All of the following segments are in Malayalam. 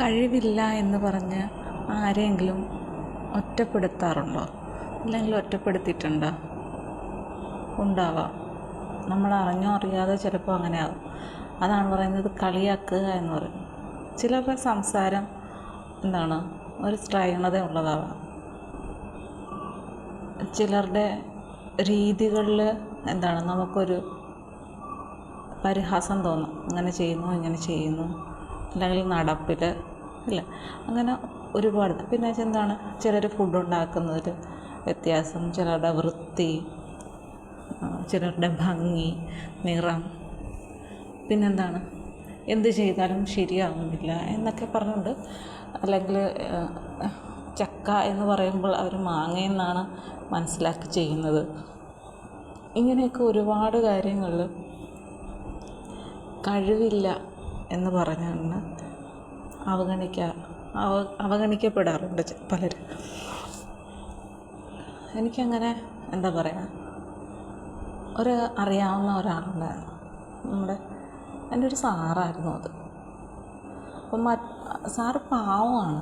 കഴിവില്ല എന്ന് പറഞ്ഞ് ആരെങ്കിലും ഒറ്റപ്പെടുത്താറുണ്ടോ? അല്ലെങ്കിൽ ഒറ്റപ്പെടുത്തിയിട്ടുണ്ടോ? ഉണ്ടാവാം. നമ്മൾ അറിഞ്ഞോ അറിയാതെ ചിലപ്പോൾ അങ്ങനെ ആകും അതാണ് പറയുന്നത് കളിയാക്കുക എന്ന് പറയുന്നത് ചിലരുടെ സംസാരം എന്താണ്? ഒരു സ്ത്രൈണത ഉള്ളതാവാം. ചിലരുടെ രീതികളിൽ എന്താണ്? നമുക്കൊരു പരിഹാസം തോന്നും. അങ്ങനെ ചെയ്യുന്നു ഇങ്ങനെ ചെയ്യുന്നു. അല്ലെങ്കിൽ നടപ്പിൽ ഇല്ല. അങ്ങനെ ഒരുപാട്. പിന്നെ എന്താണ് ചിലർ ഫുഡ് ഉണ്ടാക്കുന്നതിൽ വ്യത്യാസം. ചിലരുടെ വൃത്തി ചിലരുടെ ഭംഗി നിറം. പിന്നെന്താണ്? എന്ത് ചെയ്താലും ശരിയാകുന്നില്ല എന്നൊക്കെ പറഞ്ഞുകൊണ്ട് അല്ലെങ്കിൽ ചക്ക എന്ന് പറയുമ്പോൾ അവർ മാങ്ങയെന്നാണ് മനസ്സിലാക്കി ചെയ്യുന്നത്. ഇങ്ങനെയൊക്കെ ഒരുപാട് കാര്യങ്ങൾ കഴിവില്ല എന്ന് പറഞ്ഞാണ് അവഗണിക്കുക അവ അവഗണിക്കപ്പെടാറുണ്ട് പലരും. എനിക്കങ്ങനെ എന്താ പറയുക ഒരു അറിയാവുന്ന ഒരാളുണ്ടായിരുന്നു നമ്മുടെ എന്റെ ഒരു സാറായിരുന്നു അത്. അപ്പം മറ്റ് സാറ് പാവമാണ്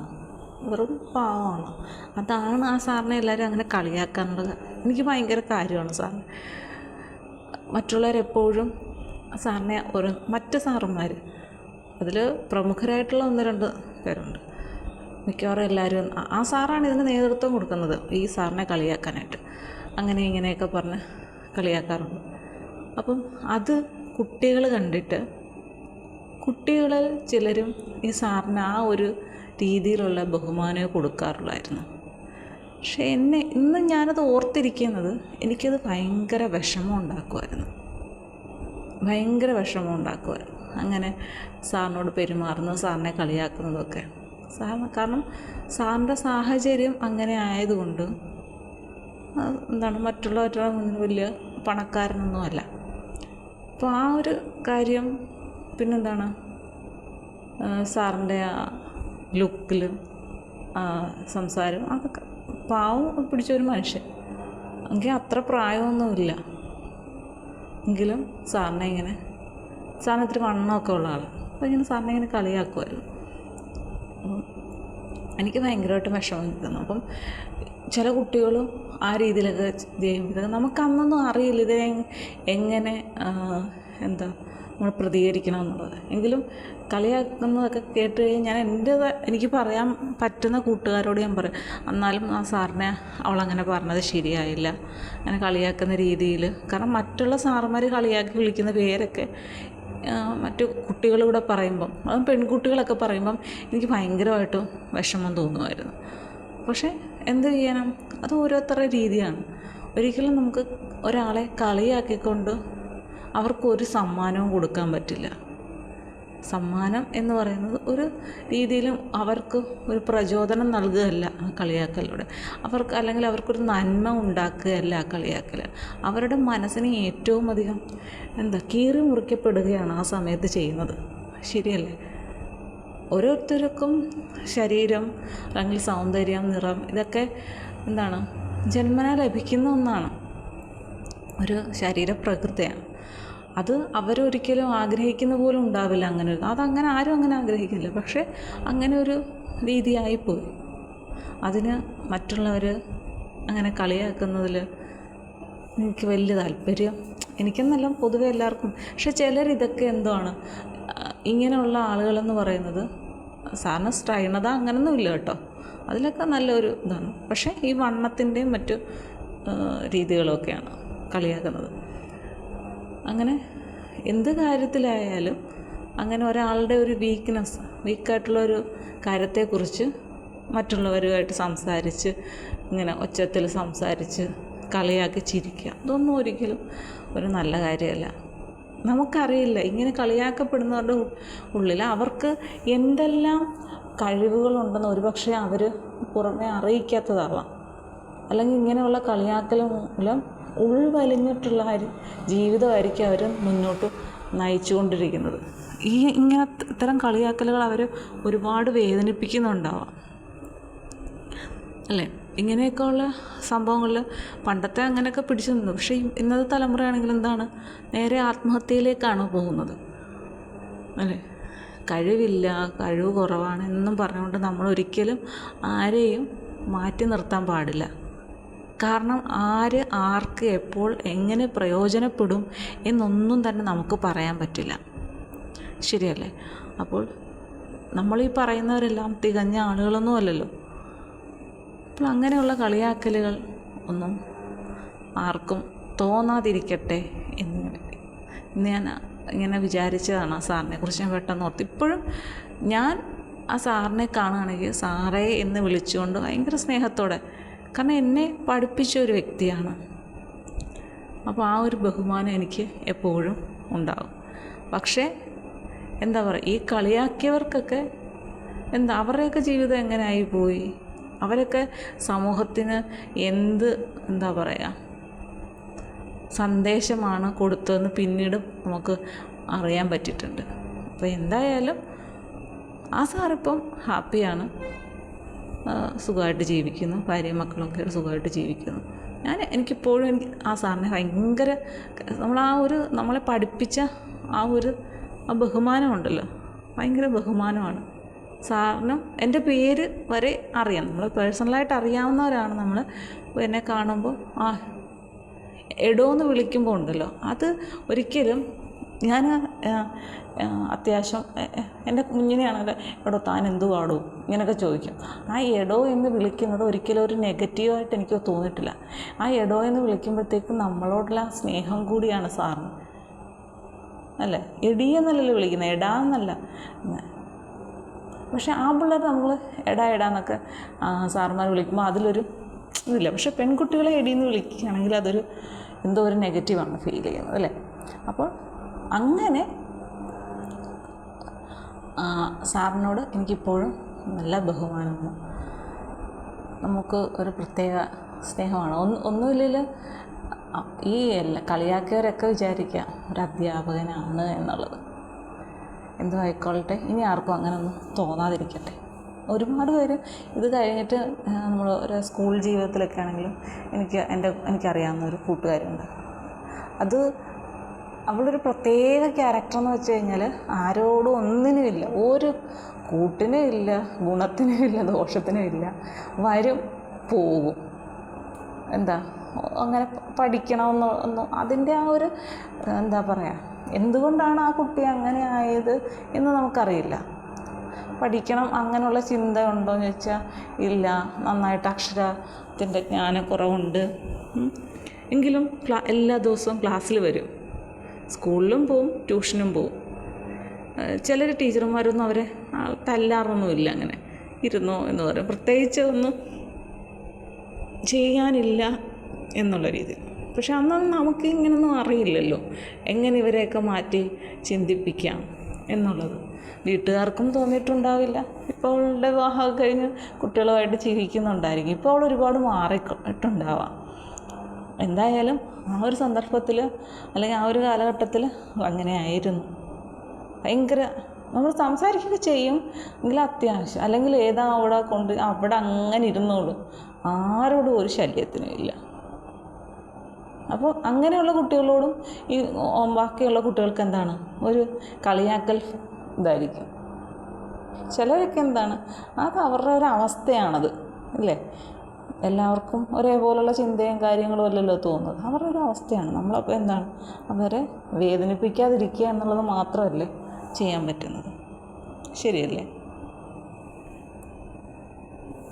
വെറും പാവമാണ്. അതാണ് ആ സാറിനെ എല്ലാവരും അങ്ങനെ കളിയാക്കാനുള്ളത് എനിക്ക് ഭയങ്കര കാര്യമാണ് സാറിന്. മറ്റുള്ളവരെപ്പോഴും സാറിനെ ഒരു മറ്റ് സാറന്മാർ അതിൽ പ്രമുഖരായിട്ടുള്ള ഒന്ന് രണ്ട് പേരുണ്ട്. മിക്കവാറും എല്ലാവരും ആ- സാറാണ് ഇതിന് നേതൃത്വം കൊടുക്കുന്നത്. ഈ സാറിനെ കളിയാക്കാനായിട്ട്. അങ്ങനെ ഇങ്ങനെയൊക്കെ പറഞ്ഞ് കളിയാക്കാറുണ്ട്. അപ്പം അത് കുട്ടികൾ കണ്ടിട്ട് കുട്ടികളിൽ ചിലരും ഈ സാറിന് ആ ഒരു രീതിയിലുള്ള ബഹുമാനമേ കൊടുക്കാറുള്ളായിരുന്നു. പക്ഷെ എന്നെ ഇന്ന് ഞാനത് ഓർത്തിരിക്കുന്നത് എനിക്കത് ഭയങ്കര വിഷമം ഉണ്ടാക്കുമായിരുന്നു. ഭയങ്കര വിഷമം ഉണ്ടാക്കുമായിരുന്നു. അങ്ങനെ സാറിനോട് പെരുമാറുന്നതും സാറിനെ കളിയാക്കുന്നതൊക്കെ. സാറിന് കാരണം സാറിന്റെ സാഹചര്യം അങ്ങനെ ആയതുകൊണ്ട് എന്താണ് മറ്റുള്ളവരുടെ മുന്നിൽ വലിയ പണക്കാരനൊന്നുമല്ല. അപ്പോൾ ആ ഒരു കാര്യം പിന്നെന്താണ്? സാറിന്റെ ആ ലുക്കിലും സംസാരം അതൊക്കെ പാവം പിടിച്ച ഒരു മനുഷ്യൻ. എങ്കിൽ അത്ര പ്രായമൊന്നുമില്ല. എങ്കിലും സാറിനെ ഇങ്ങനെ സാറിന് ഇത്തിരി വണ്ണമൊക്കെ ഉള്ള ആളാണ് അപ്പോൾ ഇങ്ങനെ സാറിനെ ഇങ്ങനെ കളിയാക്കുമായിരുന്നു എനിക്ക് ഭയങ്കരമായിട്ട് വിഷമം തന്നു അപ്പം ചില കുട്ടികളും ആ രീതിയിലൊക്കെ ചെയ്യുമ്പോഴത്തേക്ക് നമുക്ക് അന്നൊന്നും അറിയില്ല. ഇത് എങ്ങനെ എന്താ നമ്മൾ പ്രതികരിക്കണം എന്നുള്ളത്. എങ്കിലും കളിയാക്കുന്നതൊക്കെ കേട്ട് കഴിഞ്ഞാൽ ഞാൻ എന്റെ എനിക്ക് പറയാൻ പറ്റുന്ന കൂട്ടുകാരോട് ഞാൻ പറയും എന്നാലും ആ സാറിനെ അവളങ്ങനെ പറഞ്ഞത് ശരിയായില്ല. അങ്ങനെ കളിയാക്കുന്ന രീതിയിൽ കാരണം മറ്റുള്ള സാറന്മാർ കളിയാക്കി വിളിക്കുന്ന പേരൊക്കെ മറ്റു കുട്ടികളിവിടെ പറയുമ്പം അതും പെൺകുട്ടികളൊക്കെ പറയുമ്പം എനിക്ക് ഭയങ്കരമായിട്ട് വിഷമം തോന്നുമായിരുന്നു. പക്ഷേ എന്ത് ചെയ്യാനും? അത് ഓരോരുത്തരുടെ രീതിയാണ്. ഒരിക്കലും നമുക്ക് ഒരാളെ കളിയാക്കിക്കൊണ്ട് അവർക്കൊരു സമ്മാനവും കൊടുക്കാൻ പറ്റില്ല. സമ്മാനം എന്ന് പറയുന്നത് ഒരു രീതിയിലും അവർക്ക് ഒരു പ്രചോദനം നൽകുകയല്ല ആ കളിയാക്കലിലൂടെ. അവർക്ക് അല്ലെങ്കിൽ അവർക്കൊരു നന്മ ഉണ്ടാക്കുകയല്ല ആ കളിയാക്കൽ. അവരുടെ മനസ്സിനെ ഏറ്റവും അധികം എന്താ കീറി മുറിക്കപ്പെടുകയാണ് ആ സമയത്ത് ചെയ്യുന്നത്. ശരിയല്ലേ? ഓരോരുത്തർക്കും ശരീരം അല്ലെങ്കിൽ സൗന്ദര്യം നിറം ഇതൊക്കെ എന്താണ് ജന്മന ലഭിക്കുന്ന ഒന്നാണ്. ഒരു ശരീരപ്രകൃതിയാണ്. അത് അവരൊരിക്കലും ആഗ്രഹിക്കുന്ന പോലും ഉണ്ടാവില്ല അങ്ങനെ അതങ്ങനെ ആരും അങ്ങനെ ആഗ്രഹിക്കില്ല പക്ഷേ അങ്ങനെ ഒരു രീതിയായിപ്പോയി അതിന് മറ്റുള്ളവർ അങ്ങനെ കളിയാക്കുന്നതിൽ എനിക്ക് വലിയ താല്പര്യം. എനിക്കെന്നല്ല പൊതുവെ എല്ലാവർക്കും. പക്ഷെ ചിലർ ഇതൊക്കെ എന്താണ് ഇങ്ങനെയുള്ള ആളുകളെന്ന് പറയുന്നത് സാറിന് സ്ട്രൈണത അങ്ങനൊന്നും ഇല്ല കേട്ടോ. അതിലൊക്കെ നല്ലൊരു ഇതാണ്. പക്ഷേ ഈ വണ്ണത്തിന്റെയും മറ്റു രീതികളൊക്കെയാണ് കളിയാക്കുന്നത്. അങ്ങനെ എന്ത് കാര്യത്തിലായാലും അങ്ങനെ ഒരാളുടെ ഒരു വീക്ക്നെസ് വീക്കായിട്ടുള്ള ഒരു കാര്യത്തെക്കുറിച്ച് മറ്റുള്ളവരുമായിട്ട് സംസാരിച്ച് ഇങ്ങനെ ഒച്ചത്തിൽ സംസാരിച്ച് കളിയാക്കി ചിരിക്കുക അതൊന്നും ഒരിക്കലും ഒരു നല്ല കാര്യമല്ല. നമുക്കറിയില്ല ഇങ്ങനെ കളിയാക്കപ്പെടുന്നവരുടെ ഉള്ളിൽ അവർക്ക് എന്തെല്ലാം കഴിവുകളുണ്ടെന്ന് ഒരുപക്ഷെ അവർ പുറമെ അറിയിക്കാത്തതാവാം. അല്ലെങ്കിൽ ഇങ്ങനെയുള്ള കളിയാക്കൽ മൂലം ഉൾവലിഞ്ഞിട്ടുള്ള ആര് ജീവിതമായിരിക്കും അവർ മുന്നോട്ട് നയിച്ചുകൊണ്ടിരിക്കുന്നത്. ഈ ഇങ്ങനെ ഇത്തരം കളിയാക്കലുകൾ അവർ ഒരുപാട് വേദനിപ്പിക്കുന്നുണ്ടാവാം. അല്ലേ? ഇങ്ങനെയൊക്കെ ഉള്ള സംഭവങ്ങളിൽ പണ്ടത്തെ അങ്ങനെയൊക്കെ പിടിച്ചു നിന്നു പക്ഷേ ഇന്നത്തെ തലമുറയാണെങ്കിൽ എന്താണ്? നേരെ ആത്മഹത്യയിലേക്കാണ് പോകുന്നത്. അല്ലേ? കഴിവില്ല കഴിവ് കുറവാണ് എന്നും പറഞ്ഞുകൊണ്ട് നമ്മൾ ഒരിക്കലും ആരെയും മാറ്റി നിർത്താൻ പാടില്ല. കാരണം ആര് ആർക്ക് എപ്പോൾ എങ്ങനെ പ്രയോജനപ്പെടും എന്നൊന്നും തന്നെ നമുക്ക് പറയാൻ പറ്റില്ല. ശരിയല്ലേ? അപ്പോൾ നമ്മളീ പറയുന്നവരെല്ലാം തികഞ്ഞ ആളുകളൊന്നും അല്ലല്ലോ. അപ്പോൾ അങ്ങനെയുള്ള കളിയാക്കലുകൾ ഒന്നും ആർക്കും തോന്നാതിരിക്കട്ടെ എന്ന് വേണ്ടി ഇന്ന് ഞാൻ ഇങ്ങനെ വിചാരിച്ചതാണ് ആ സാറിനെ കുറിച്ച് ഞാൻ പെട്ടെന്ന് ഓർത്ത്. ഇപ്പോഴും ഞാൻ ആ സാറിനെ കാണുകയാണെങ്കിൽ സാറേ എന്ന് വിളിച്ചുകൊണ്ട് ഭയങ്കര സ്നേഹത്തോടെ കാരണം എന്നെ പഠിപ്പിച്ച ഒരു വ്യക്തിയാണ്. അപ്പോൾ ആ ഒരു ബഹുമാനം എനിക്ക് എപ്പോഴും ഉണ്ടാകും. പക്ഷേ എന്താ പറയുക ഈ കളിയാക്കിയവർക്കൊക്കെ എന്താ അവരുടെയൊക്കെ ജീവിതം എങ്ങനെ പോയി? അവരൊക്കെ സമൂഹത്തിന് എന്ത് എന്താ പറയുക സന്ദേശമാണ് കൊടുത്തതെന്ന് പിന്നീട് നമുക്ക് അറിയാൻ പറ്റിയിട്ടുണ്ട്. അപ്പോൾ എന്തായാലും ആ സാറിപ്പം ഹാപ്പിയാണ്. സുഖമായിട്ട് ജീവിക്കുന്നു. ഭാര്യയും മക്കളൊക്കെ സുഖമായിട്ട് ജീവിക്കുന്നു. ഞാൻ എനിക്കിപ്പോഴും എനിക്ക് ആ സാറിനെ ഭയങ്കര നമ്മൾ ആ ഒരു നമ്മളെ പഠിപ്പിച്ച ആ ഒരു ആ ബഹുമാനമുണ്ടല്ലോ ഭയങ്കര ബഹുമാനമാണ്. സാറിനും എന്റെ പേര് വരെ അറിയാം. നമ്മൾ പേഴ്സണലായിട്ട് അറിയാവുന്നവരാണ് നമ്മൾ എന്നെ കാണുമ്പോൾ ആ എടോ എന്ന് വിളിക്കുമ്പോൾ ഉണ്ടല്ലോ. അത് ഒരിക്കലും ഞാൻ അത്യാവശ്യം എന്റെ കുഞ്ഞിനെയാണല്ലോ എടോ താൻ എന്തു പാടൂ? ഇങ്ങനെയൊക്കെ ചോദിക്കും. ആ എടോ എന്ന് വിളിക്കുന്നത് ഒരിക്കലും ഒരു നെഗറ്റീവായിട്ട് എനിക്ക് തോന്നിയിട്ടില്ല. ആ എടോ എന്ന് വിളിക്കുമ്പോഴത്തേക്കും നമ്മളോടുള്ള സ്നേഹം കൂടിയാണ് സാറിന്. അല്ലേ? എടി എന്നല്ലല്ലോ വിളിക്കുന്നത്. എടാ എന്നല്ല. പക്ഷെ ആ പിള്ളേർ നമ്മൾ എടാ എടാ എന്നൊക്കെ സാറന്മാർ വിളിക്കുമ്പോൾ അതിലൊരു ഇതില്ല. പക്ഷെ പെൺകുട്ടികളെ എടിയെന്ന് വിളിക്കുകയാണെങ്കിൽ അതൊരു എന്തോ ഒരു നെഗറ്റീവാണ് ഫീൽ ചെയ്യുന്നത് അല്ലേ? അപ്പോൾ അങ്ങനെ സാറിനോട് എനിക്കിപ്പോഴും നല്ല ബഹുമാനമാണ് നമുക്ക് ഒരു പ്രത്യേക സ്നേഹമാണ്. ഒന്ന് ഒന്നുമില്ലെങ്കിൽ ഈ എല്ലാ കളിയാക്കിയവരൊക്കെ വിചാരിക്കുക ഒരു അധ്യാപകനാണ് എന്നുള്ളത്. എന്തോ ആയിക്കോളട്ടെ ഇനി ആർക്കും അങ്ങനെയൊന്നും തോന്നാതിരിക്കട്ടെ. ഒരുപാട് പേര് ഇത് കഴിഞ്ഞിട്ട് നമ്മൾ ഒരു സ്കൂൾ ജീവിതത്തിലൊക്കെ ആണെങ്കിലും എനിക്ക് എന്റെ എനിക്കറിയാവുന്ന ഒരു കൂട്ടുകാരുണ്ട് അത് അവളൊരു പ്രത്യേക ക്യാരക്ടർ എന്ന് വെച്ച് കഴിഞ്ഞാൽ ആരോടും ഒന്നിനുമില്ല ഒരു കൂട്ടിനും ഇല്ല ഗുണത്തിനും ഇല്ല ദോഷത്തിനും ഇല്ല. വരും പോകും. എന്താ? അങ്ങനെ പഠിക്കണമെന്നോ ഒന്നും അതിന്റെ ആ ഒരു എന്താ പറയുക എന്തുകൊണ്ടാണ് ആ കുട്ടി അങ്ങനെ ആയത് എന്ന് നമുക്കറിയില്ല. പഠിക്കണം അങ്ങനെയുള്ള ചിന്ത ഉണ്ടോ എന്ന് ചോദിച്ചാൽ ഇല്ല. നന്നായിട്ട് അക്ഷരത്തിന്റെ ജ്ഞാനക്കുറവുണ്ട്. എങ്കിലും ക്ലാ എല്ലാ ദിവസവും ക്ലാസ്സിൽ വരും. സ്കൂളിലും പോവും ട്യൂഷനും പോവും. ചിലർ ടീച്ചർമാരൊന്നും അവരെ തല്ലാറൊന്നുമില്ല അങ്ങനെ. ഇരുന്നോ എന്ന് പറയും. പ്രത്യേകിച്ച് ഒന്നും ചെയ്യാനില്ല എന്നുള്ള രീതിയിൽ. പക്ഷെ അന്നൊന്നും നമുക്ക് ഇങ്ങനൊന്നും അറിയില്ലല്ലോ. എങ്ങനെ ഇവരെയൊക്കെ മാറ്റി ചിന്തിപ്പിക്കാം എന്നുള്ളത്. വീട്ടുകാർക്കും തോന്നിയിട്ടുണ്ടാവില്ല. ഇപ്പോൾ അവളുടെ വിവാഹമൊക്കെ കഴിഞ്ഞ് കുട്ടികളുമായിട്ട് ജീവിക്കുന്നുണ്ടായിരിക്കും. ഇപ്പോൾ അവൾ ഒരുപാട് മാറിയിട്ടുണ്ടാവാം എന്തായാലും ആ ഒരു സന്ദർഭത്തിൽ അല്ലെങ്കിൽ ആ ഒരു കാലഘട്ടത്തിൽ അങ്ങനെ ആയിരുന്നു ഭയങ്കര നമ്മൾ സംസാരിക്കുകയൊക്കെ ചെയ്യും. എങ്കിൽ അത്യാവശ്യം. അല്ലെങ്കിൽ ഏതാ അവിടെ കൊണ്ട് അവിടെ അങ്ങനെ ഇരുന്നോളൂ. ആരോടും ഒരു ശല്യത്തിനും ഇല്ല. അപ്പോൾ അങ്ങനെയുള്ള കുട്ടികളോടും ഈ ബാക്കിയുള്ള കുട്ടികൾക്ക് എന്താണ്? ഒരു കളിയാക്കൽ ഇതായിരിക്കും. ചിലരൊക്കെ എന്താണ്? അത് അവരുടെ ഒരു അവസ്ഥയാണത്. അല്ലേ? എല്ലാവർക്കും ഒരേപോലുള്ള ചിന്തയും കാര്യങ്ങളും അല്ലല്ലോ തോന്നുന്നത്. അവരുടെ ഒരു അവസ്ഥയാണ്. നമ്മളപ്പോൾ എന്താണ്? അവരെ വേദനിപ്പിക്കാതിരിക്കുക എന്നുള്ളത് മാത്രമല്ലേ ചെയ്യാൻ പറ്റുന്നത്. ശരിയല്ലേ?